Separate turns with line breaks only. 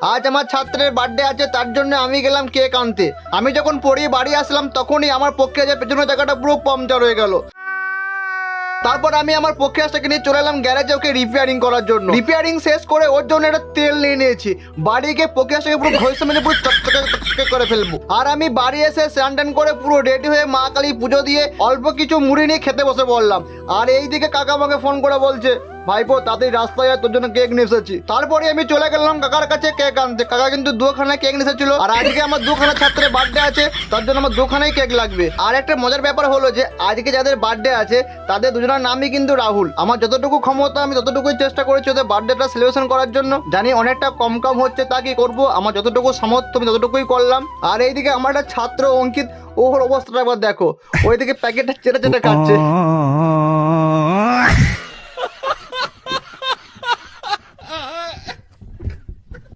আজ আমার ছাত্রের বার্থডে আছে, তার জন্য আমি গেলাম কেক আনতে। আমি যখন পড়িয়ে বাড়ি আসলাম, তখনই আমার পক্ষে যে পেছনের জায়গাটা পুরো পাংচার হয়ে গেল। তারপর আমি আমার পক্ষে নিয়ে চলে এলাম গ্যারেজে ওকে রিপেয়ারিং করার জন্য। রিপেয়ারিং শেষ করে ওর জন্য একটা তেল নিয়ে নিয়েছি। বাড়ি গিয়ে পক্ষে পুরো ঘষে মেরে পুরো চকচকে করে ফেলব। আর আমি বাড়ি এসে স্নান টান করে পুরো রেডি হয়ে মা কালী পুজো দিয়ে অল্প কিছু মুড়ি নিয়ে খেতে বসে পড়লাম। আর এইদিকে কাকা আমাকে ফোন করে বলছে ভাইপো তাদের রাস্তায় তোর জন্য কেক নিয়ে এসেছি। তারপরে আমি চলে গেলাম কাকার কাছে কেক আনতে। কাকা কিন্তু দুখানা কেক নিয়ে এসেছিল। আর আজকে আমার দুখানা ছাত্রের বার্থডে আছে, তার জন্য আমার দুখানাই কেক লাগবে। আর একটা মজার ব্যাপার হলো যে, আজকে যাদের বার্থডে আছে, তাদের দুজনের নামই কিন্তু রাহুল। আমার যতটুকু ক্ষমতা, আমি ততটুকুই চেষ্টা করেছি ওদের বার্থডেটা সেলিব্রেশন করার জন্য। জানি অনেকটা কম কম হচ্ছে, তা কি করব? আমার যতটুকু সামর্থ্য, আমি ততটুকুই করলাম। আর এইদিকে আমার একটা ছাত্র অঙ্কিত, ওর অবস্থাটা একবার দেখো। ওইদিকে প্যাকেটটা চেটে চেটে খাচ্ছে।